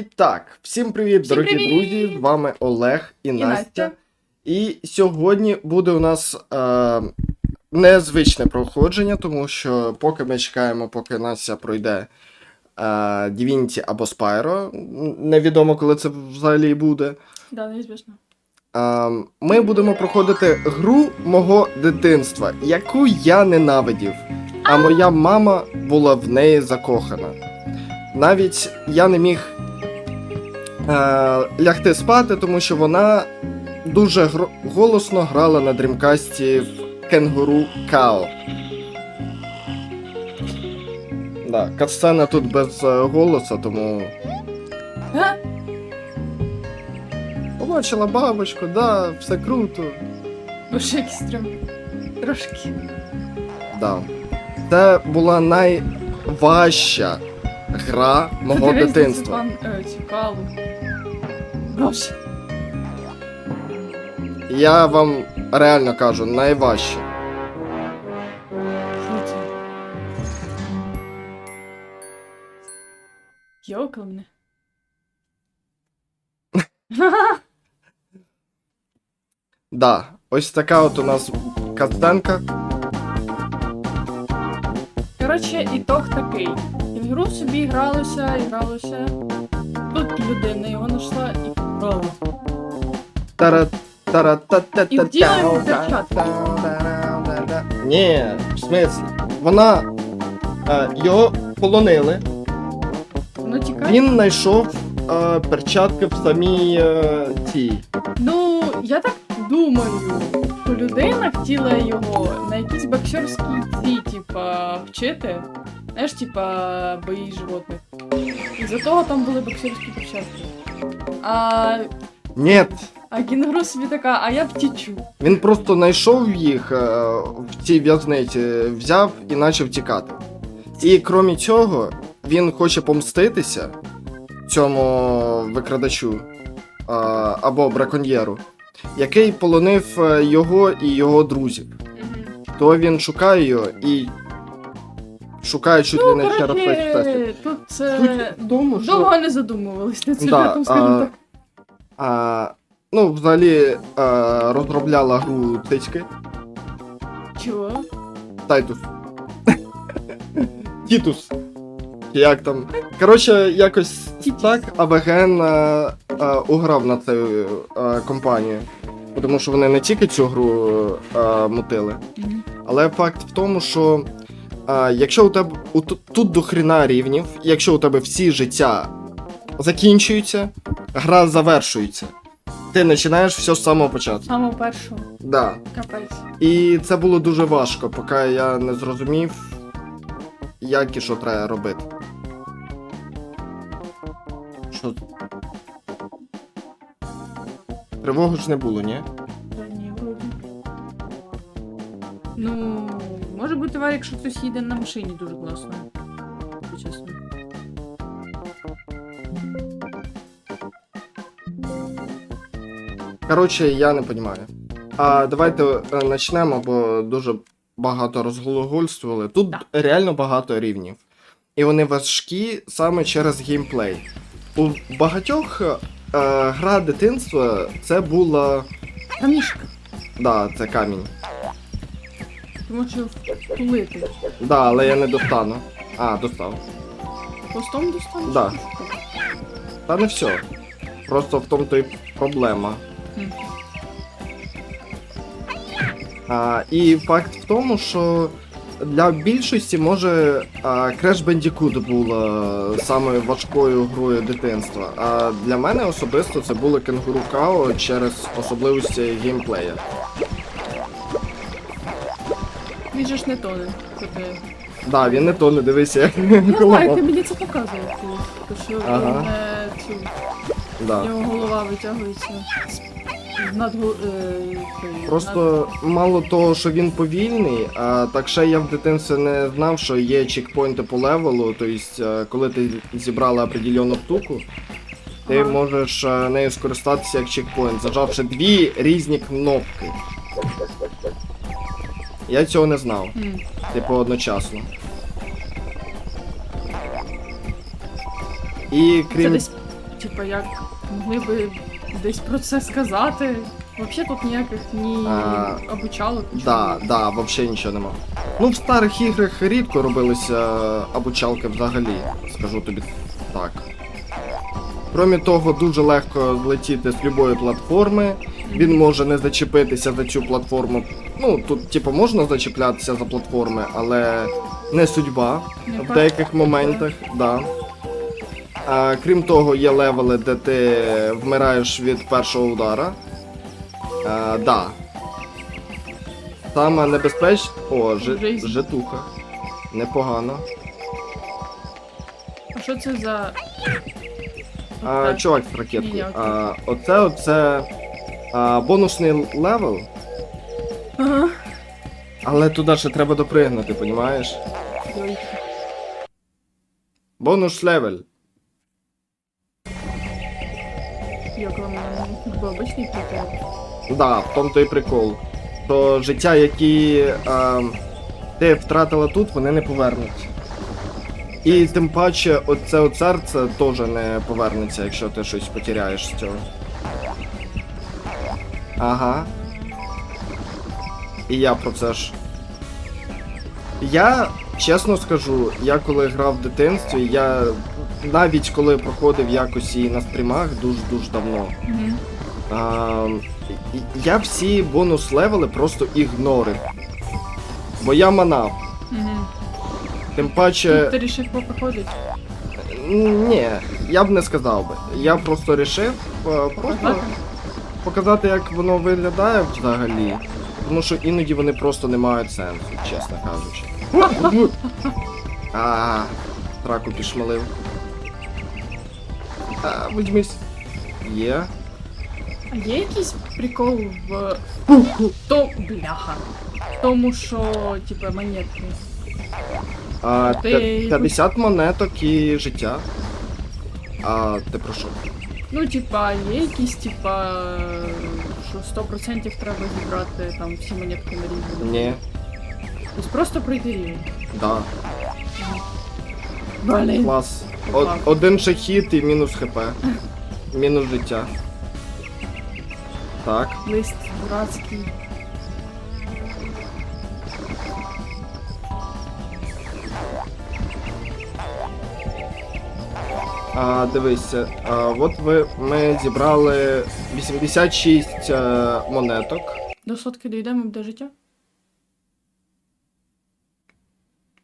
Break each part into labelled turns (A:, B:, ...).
A: І так, всім привіт,
B: Всім
A: дорогі
B: привіт!
A: друзі! З вами Олег і,
B: І
A: Настя.
B: Настя.
A: І сьогодні буде у нас е, незвичне проходження, тому що поки ми чекаємо, поки Настя пройде е, Divinity або Spyro, невідомо, коли це взагалі буде.
B: Да, неізвісно.
A: Е, ми будемо проходити гру мого дитинства, яку я ненавидів. А моя мама була в неї закохана. Навіть я не міг лягти спати, тому що вона дуже голосно грала на дрімкасті в кенгуру Као. Да, катсцена тут без е, голосу, тому. Побачила бабочку, да, все круто.
B: Боже, якийсь стрім. Трошки.
A: Да. Це була найважча гра мого
B: Подивись
A: дитинства.
B: е, цю. Боже.
A: Я вам реально кажу, найважче.
B: Що це? Мене.
A: Да, ось така от у нас катсценка.
B: Коротше, ітог такий. Ігру собі гралося, і гралося. Тут людина його знайшла і грала.
A: тара тара та та
B: І
A: та
B: вділа йому перчатки.
A: Ні, в смислі. Вона е, його полонили.
B: Воно тікає.
A: Він знайшов е, перчатки в самій е, цій.
B: Ну, я так думаю, що людина хотіла його на якісь боксерські ці, типа, вчити. Знаєш, типа, бої животних. І за того там були боксерські перчатки. А,
A: Ні,
B: а кінгуру собі така, а я втічу.
A: він просто знайшов їх е, в цій в'язниці, взяв і почав тікати. І крім цього, він хоче помститися цьому викрадачу е, або браконьєру, який полонив е, його і його друзів. То він шукає його і
B: Ну,
A: не через весь всесвіт.
B: тут е,
A: Суть в тому, що...
B: довго не задумувались над
A: Да,
B: сюжетом, скажімо
A: а,
B: так.
A: А, ну, взагалі е, розробляла гру тички.
B: Чого?
A: Тайтус. Тітус. Як там? Коротше, якось
B: Тітіс.
A: так АВГН е, е, уграв на цю е, компанію. Тому що вони не тільки цю гру е, мутили.
B: Мгм.
A: Але факт в тому, що е, якщо у тебе у, тут, до хрена рівнів, якщо у тебе всі життя закінчуються, гра завершується. Ти починаєш все з самого початку.
B: Самого першого.
A: Да.
B: Капець.
A: І це було дуже важко, поки я не зрозумів, як і що треба робити. Що? Тривоги ж не було, ні?
B: Та ні, вроді. Ну, може бути варік, якщо хтось їде на машині дуже класно. Чесно.
A: Коротше, я не розумію. А давайте е, почнемо, бо дуже багато розглагольствували. Тут
B: Да.
A: реально багато рівнів. І вони важкі саме через геймплей. У багатьох е, гра дитинства це була.
B: Камішка.
A: Да, це камінь.
B: Ти можеш втулити.
A: Да, але я не достану. А, достав.
B: Хвостом достанеш?
A: Да. Та не все. Просто в тому то й проблема.
B: Хм.
A: А, і факт в тому, що для більшості може а, Crash Bandicoot була самою важкою грою дитинства. А для мене особисто це було Кенгуру Као через особливості геймплея.
B: Він же ж не тоне. Ти.
A: Да, він не то не дивися,
B: Я знаю, ти мені це показував колись. То що
A: Ага.
B: він, е, цю,
A: Да.
B: його голова витягується з над гол- е, тої-
A: Просто мало того, що він повільний, а так ще я в дитинстві не знав, що є чекпоінти по левелу. Тобто, коли ти зібрала определену штуку, ти
B: Ага.
A: можеш е, нею скористатися як чекпоінт, зажавши дві різні кнопки. Я цього не знав,
B: М.
A: типу одночасно. І
B: Це десь типа, як могли би десь про це сказати. Взагалі тут ніяких ні
A: А,
B: обучалок.
A: Да, да, взагалі нічого нема. Ну, в старих іграх рідко робилися обучалки взагалі, скажу тобі так. Кромі того, дуже легко злетіти з будь-якої платформи. Він може не зачепитися за цю платформу. Ну, тут, типу, можна зачіплятися за платформи, але не судьба
B: Не
A: в деяких моментах, да. А, крім того, є левели, де ти вмираєш від першого удара. А, да. Саме небезпечно. О.
B: Жизнь.
A: житуха. Непогано.
B: А що це за.
A: А, чувак з. А, оце оце а, бонусний левел,
B: Ага.
A: але туди ще треба допригнути, понімаєш? Бонус левел.
B: Як вам якби обичний прикол.
A: Да, в тому то і прикол. То життя, які а, ти втратила тут, вони не повернуться. І тим паче, оце от серце теж не повернеться, якщо ти щось потеряєш з цього. Ага. І я про це ж. Я чесно скажу, я коли грав в дитинстві, я навіть коли проходив якось і на стрімах дуже-дуже давно.
B: Угу.
A: А, я всі бонус левели просто ігнорив. Бо я манав.
B: Угу.
A: Тим паче.
B: Ти рішив попроходити?
A: Ні, я б не сказав би. Я просто рішив е, просто
B: Показати?
A: Показати, як воно виглядає взагалі. Тому що іноді вони просто не мають сенсу, чесно кажучи. А, траку пішмалив. А, візьмись. Є.
B: А є якийсь прикол в то бляха. Тому що, типа, монетки.
A: А,
B: Ти
A: 50 монеток і життя. А ти про що?
B: Ну, типа, є якісь, типа, що 100% треба зібрати там всі монетки на рівні.
A: Ні,
B: Тобто просто пройти рівень.
A: да.
B: Блін.
A: Клас. О-
B: Клас.
A: один хід і мінус хп. Мінус життя. Так.
B: Лист дурацький.
A: А, дивися, а, от ви, ми зібрали 86 е, монеток.
B: До сотки дійдемо буде життя?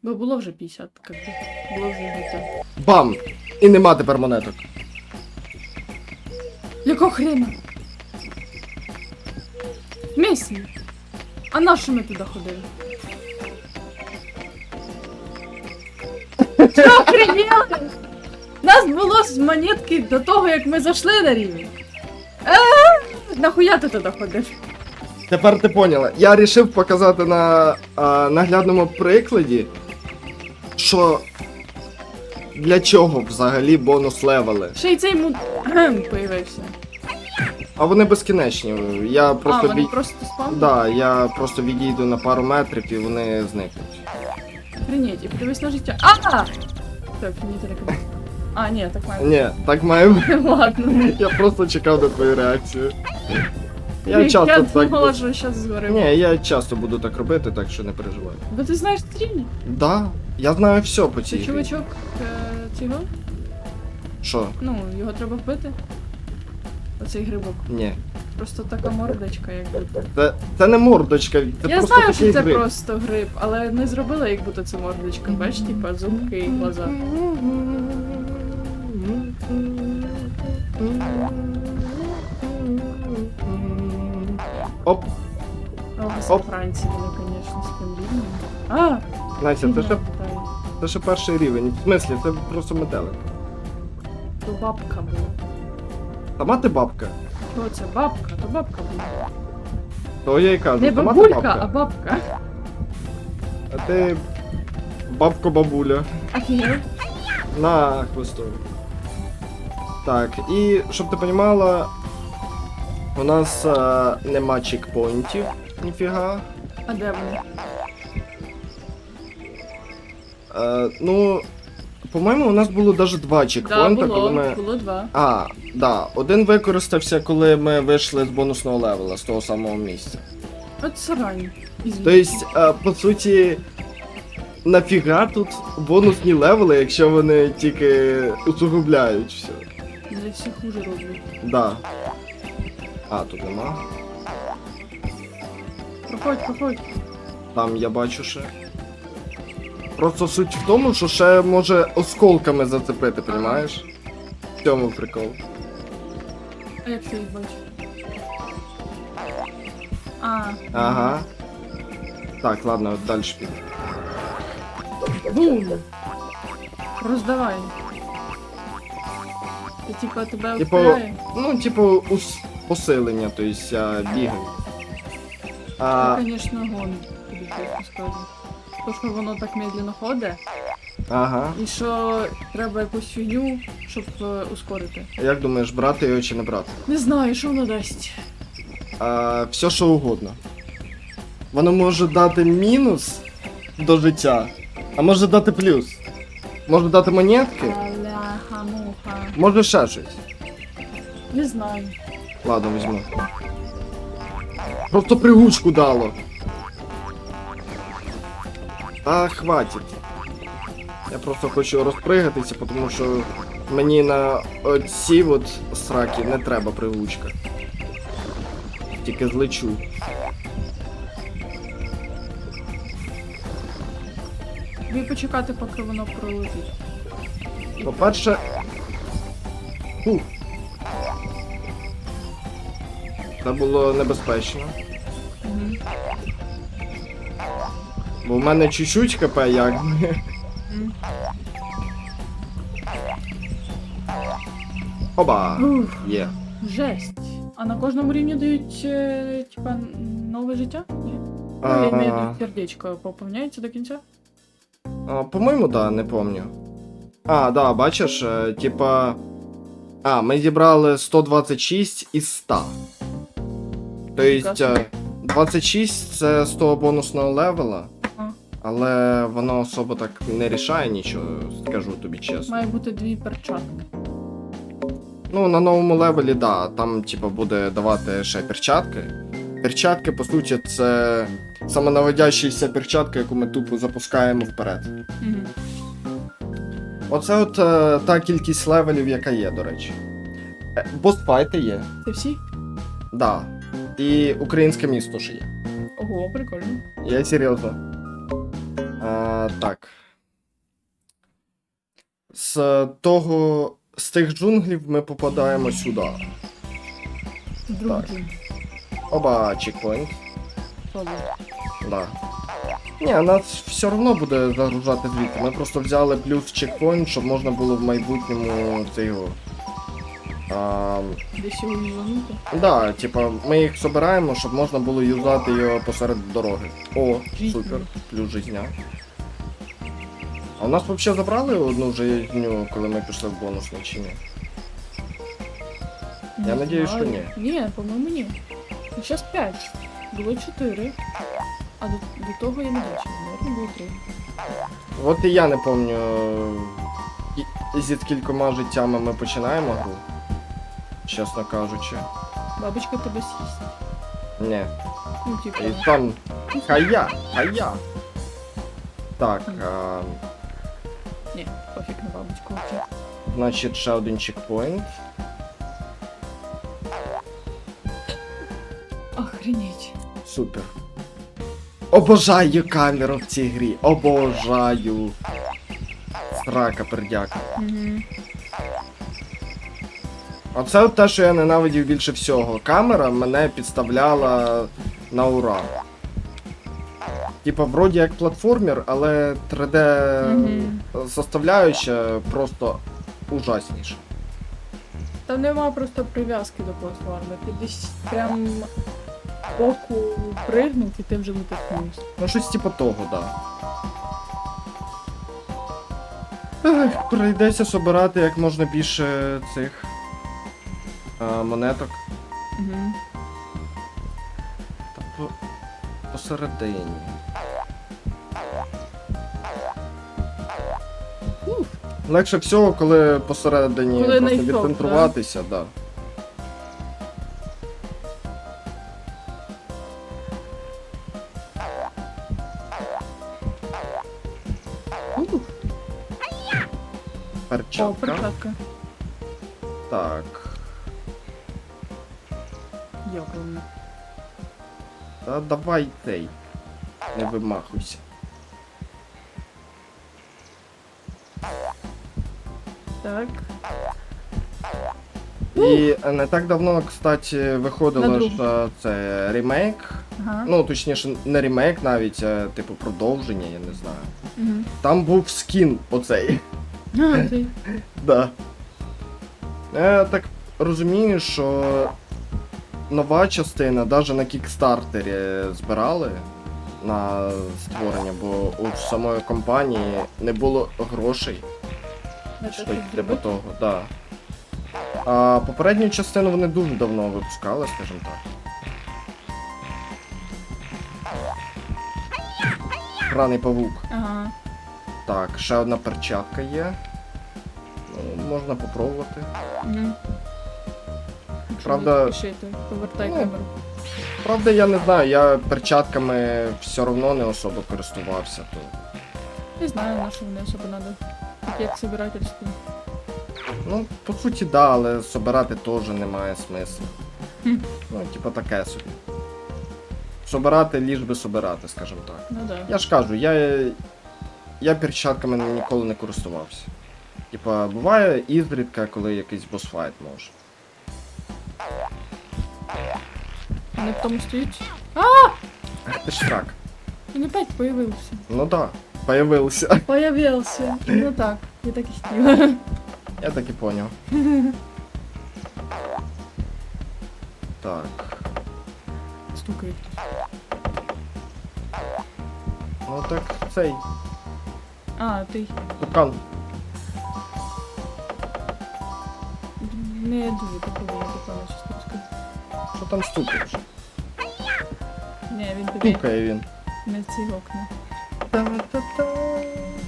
B: Бо було вже 50, як би. Було вже життя.
A: Бам! І нема тепер монеток.
B: Якого хрена? Місні. А на що ми туди ходили? Що охренели? Нас було з монетки до того, як ми зайшли на рівень. Е, Нахуя ти туди ходив?
A: Тепер ти поняла. Я рішив показати на а, наглядному прикладі, що для чого взагалі бонус левели.
B: Ще й цей му... Появився.
A: А вони безкінечні. Я
B: а,
A: просто
B: вони
A: від...
B: просто спам?
A: Да, я просто відійду на пару метрів і вони зникнуть.
B: Охренеть, і подивись на життя. А! Так, ні, ти не кажи. А, ні, так має.
A: Ні, так має бути.
B: Ладно.
A: Я просто чекав на твою реакцію. Я часто
B: я
A: так.
B: думала, що зараз згорив.
A: Ні, я часто буду так робити, так що не переживай.
B: Бо ти знаєш стрільні?
A: Да, я знаю все по цій.
B: Це
A: грі.
B: чувачок е, цього?
A: Що?
B: Ну, його треба вбити. Оцей грибок.
A: Ні.
B: Просто така мордочка, як будто.
A: Це, це не мордочка, це
B: Я
A: просто
B: знаю,
A: такий
B: що це
A: гриб.
B: просто гриб, але не зробила, як будто це мордочка. Бачиш, типа зубки і глаза.
A: Оп, Оп.
B: Франції вони, звісно, з тим рівнем. А!
A: Настя, це ще, це ще перший рівень. В смислі, це просто метелик.
B: То бабка була.
A: Сама ти бабка.
B: Що це? Бабка, то бабка була.
A: То я й кажу,
B: Не
A: сама ти
B: бабулька, а
A: бабка.
B: бабка.
A: А ти бабко-бабуля.
B: Офігеть.
A: На хвосту. Так, і щоб ти понімала, у нас е, нема чекпоінтів, ніфіга.
B: А де вони?
A: Е, ну, По-моєму, у нас було навіть два
B: Да,
A: чекпоінта,
B: було,
A: коли ми.
B: було два.
A: А, да, один використався, коли ми вийшли з бонусного левела з того самого місця.
B: От сарань.
A: Тобто, е, по суті, нафіга тут бонусні левели, якщо вони тільки усугубляють все.
B: Для всіх хуже роблять.
A: Да. А, тут нема.
B: Проходь, проходь.
A: Там я бачу ще. Просто суть в тому, що ще може осколками зацепити, понімаєш? В цьому прикол.
B: А як ти їх бачиш? А,
A: Ага. Так, ладно, далі піду.
B: бум! Роздавай. І типа тебе
A: Типу,
B: впирає?
A: ну, типу, ус... посилення, тобто я бігаю. А,
B: Це, звісно, гон, тобі чесно скажу. То, що воно так медленно ходить,
A: ага.
B: і що треба якусь фігню, щоб е, ускорити.
A: Як думаєш, брати його чи не брати?
B: Не знаю, що воно дасть.
A: А, все, що угодно. Воно може дати мінус до життя, а може дати плюс. Може дати монетки,
B: муха.
A: Може ще щось.
B: Не знаю.
A: Ладно, візьму. Просто пригучку дало. А, хватить. Я просто хочу розпригатися, тому що мені на оці от сраки не треба пригучка. Тільки злечу.
B: Тобі почекати, поки воно пролетить.
A: По-перше. Фух. Це було небезпечно.
B: Угу.
A: Бо в мене чуть-чуть КП якби. Оба!
B: Ух,
A: Є.
B: жесть. А на кожному рівні дають, е, типа, нове життя? Ні. Ну, я
A: А,
B: виду, сердечко поповняється до кінця?
A: а, По-моєму, да, не помню. А, да, бачиш, е, типа. А, ми зібрали 126 із 100. Тобто, е, 26 це 100 бонусного левела. Але воно особо так не рішає нічого, скажу тобі чесно.
B: Має бути дві перчатки.
A: Ну, на новому левелі, да, там, типа, буде давати ще перчатки. Перчатки, по суті, це самонаводящаяся перчатка, яку ми тупо запускаємо вперед.
B: Угу.
A: Оце от е, та кількість левелів, яка є, до речі. Е, Босфайти є,
B: Це всі?
A: да. І українське місто ж є.
B: Ого, прикольно.
A: Я серйозно. А, так. З того. З тих джунглів ми попадаємо сюди.
B: Другий.
A: Оба чекпоінт. Да. Ні, нас все одно буде загружати звідти. Ми просто взяли плюс чекпоінт, щоб можна було в майбутньому це його. А,
B: Десь його юзанути.
A: да, типа, ми їх збираємо, щоб можна було юзати його посеред дороги. О,
B: Життя.
A: супер, плюс життя. А у нас взагалі забрали одну жизню, коли ми пішли в бонусний чи ні? Я надіюсь, що
B: знаю. Ні, по-моєму, ні. Зараз 5. Було 4. А до, до того я не бачила. Наверно, було 3.
A: От і я не пам'ятаю, і- зі скількома життями ми починаємо гру. Чесно кажучи.
B: Бабочка тебе съїсть.
A: Ні.
B: Ну, типу.
A: І там. Хая! Хая! Так, а,
B: Ні, пофіг на бабочку. Окей.
A: значить ще один чекпоінт.
B: Охренеть.
A: Супер. Обожаю камеру в цій грі. Обожаю. Срака пердяка.
B: Угу.
A: Оце от те, що я ненавидів більше всього. Камера мене підставляла на ура. Типа, вроді як платформер, але 3D
B: Мгм.
A: составляюча просто ужасніше.
B: Там нема просто прив'язки до платформи. Ти десь прям боку пригнув і ти вже витихнувся.
A: Ну, щось типу того, да. Ех, прийдеться собирати як можна більше цих а, монеток.
B: Угу.
A: Та по, посередині. Легше всього, коли посередині
B: Коли
A: просто
B: найфок,
A: відцентруватися, да.
B: Ух, О,
A: Перчатка.
B: перчатка.
A: Так.
B: Йоколно.
A: Та давай цей. Не вимахуйся.
B: Так.
A: І е, не так давно, кстати,
B: На
A: виходило
B: другу.
A: що це ремейк.
B: Ага.
A: Ну, точніше, не ремейк навіть, а типу продовження, я не знаю.
B: Угу.
A: Там був скін оцей.
B: А, ти.
A: Да. Я так розумію, що нова частина навіть на кікстартері збирали на створення, бо у самої компанії не було грошей. Що типу того, да. А попередню частину вони дуже давно випускали, скажімо так. Граний павук.
B: Ага.
A: Так, ще одна перчатка є. Ну, можна попробувати.
B: Угу.
A: Правда-
B: Пишите, повертай
A: Ну,
B: камеру.
A: Правда, я не знаю, я перчатками все одно не особо користувався. То...
B: Не знаю, на що вони особо. Так як собирательство.
A: Ну, по суті, да, але собирати теж немає смислу.
B: Хм.
A: Ну, типа таке собі. Собирати ліж би собирати, скажімо так.
B: Ну да.
A: Я ж кажу, я, я перчатками ніколи не користувався. Типа, буває ізрідка, коли якийсь босфайт може.
B: Вони в тому стоять.
A: Ах, ти ж так.
B: Він опять появився.
A: Ну да, появився.
B: Появився. Ну так, я так і хотіла.
A: Я так і поняв. Так.
B: Стукає.
A: Ну так цей
B: А, ти
A: тукан.
B: не дуже попробувала, напевно, чесно скажу.
A: Що там стукаєш?
B: Ні, він тобі
A: Стукає він.
B: не в ці окна.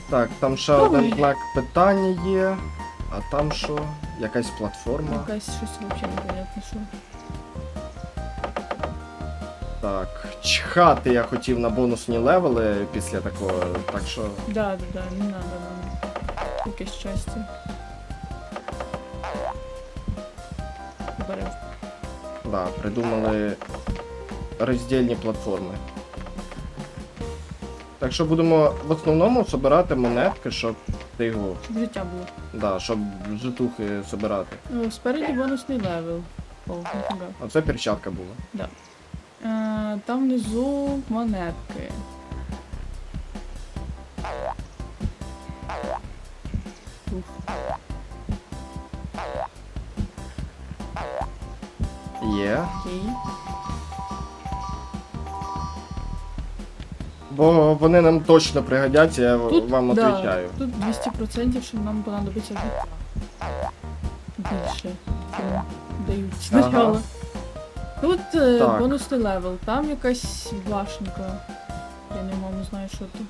A: Так, там ще
B: Ой.
A: один знак питання є. А там що? Якась платформа.
B: Якась щось взагалі непонятно, що.
A: Так, чхати я хотів на бонусні левели після такого, так що.
B: Да, да, да, не надо нам. Якесь щастя. Беремо.
A: Да, придумали роздільні платформи. Так що будемо в основному збирати монетки, щоб ти його.
B: Щоб життя було.
A: Да, щоб житухи збирати.
B: О, спереді бонусний левел. О, ніфіга.
A: Оце перчатка була.
B: Е, там внизу монетки. Уф.
A: Є.
B: Окей.
A: Бо вони нам точно пригодяться, я
B: Тут,
A: вам
B: да,
A: відповідаю.
B: тут 200% що нам понадобиться життя. Більше, чим дають спочатку. Тут е,
A: Так.
B: бонусний левел, там якась башенка. Я не маму знаю, що тут.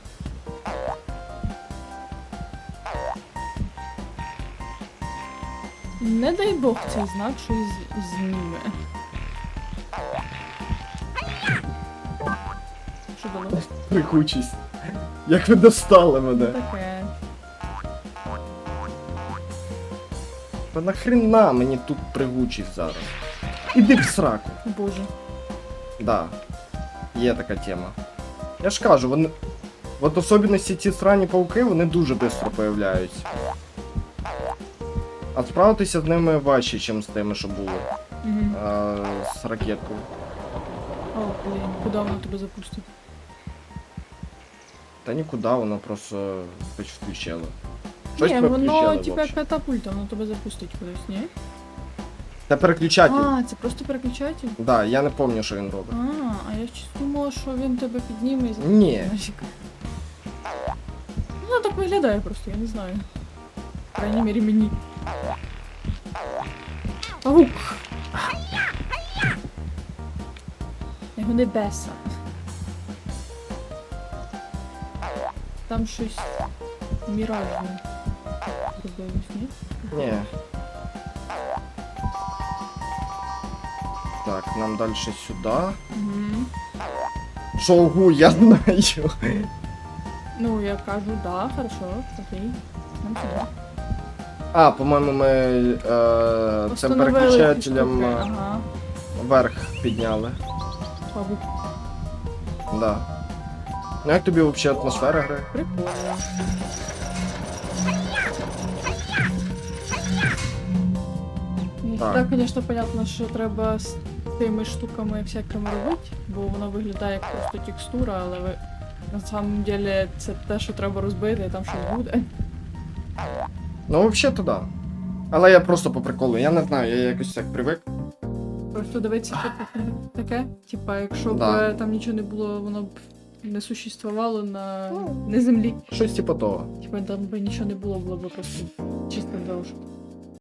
B: Не дай Бог цей знак щось зніме. Що дало?
A: Прикучість. Як ви достали мене?
B: Таке.
A: Та нахрена мені тут пригучість зараз? Іди в сраку.
B: Боже.
A: Да. Є така тема. Я ж кажу, вони. От особливості ці срані пауки, вони дуже швидко появляються. А справитися з ними важче, ніж з тими, що були.
B: Угу.
A: А, з ракеткою.
B: О, блін, куди воно тебе запустить?
A: Та нікуди, воно просто хоч включило. Щось
B: Ні, воно
A: включили, в
B: типа
A: общем.
B: катапульта, воно тебе запустить кудись, ні?
A: Це переключатель.
B: А, це просто переключатель?
A: Да, я не пам'ятаю, що він робить.
B: А, а я щось думала, що він тебе підніме і.
A: Ні.
B: Ну, так виглядає просто, я не знаю. По крайній мірі мені. Павук! Його небеса. Там щось міражне. зробилось, ні?
A: Ні. Так, нам далі сюди.
B: Угу.
A: Шоугу, я знаю.
B: Ну, я кажу, да, хорошо, окей. Нам сюди.
A: А, по-моєму, ми е, цим
B: Установили ці
A: переключателем
B: штуки,
A: е,
B: Ага,
A: вверх підняли.
B: мабуть,
A: Да. Ну як тобі взагалі атмосфера гри?
B: прикольно. Ну,
A: Так.
B: Так, звісно, понятно, що треба тими штуками всякими робити, бо воно виглядає як просто текстура, але ви... на самом деле це те, що треба розбити, і там щось буде.
A: Ну, взагалі то да. Але я просто по приколу, я не знаю, я якось так привик.
B: Просто дивитися, що таке. Типа, якщо б
A: Да.
B: там нічого не було, воно б не существувало на, на землі.
A: Щось типу того.
B: Типа там би нічого не було, було б просто чисто для ушок.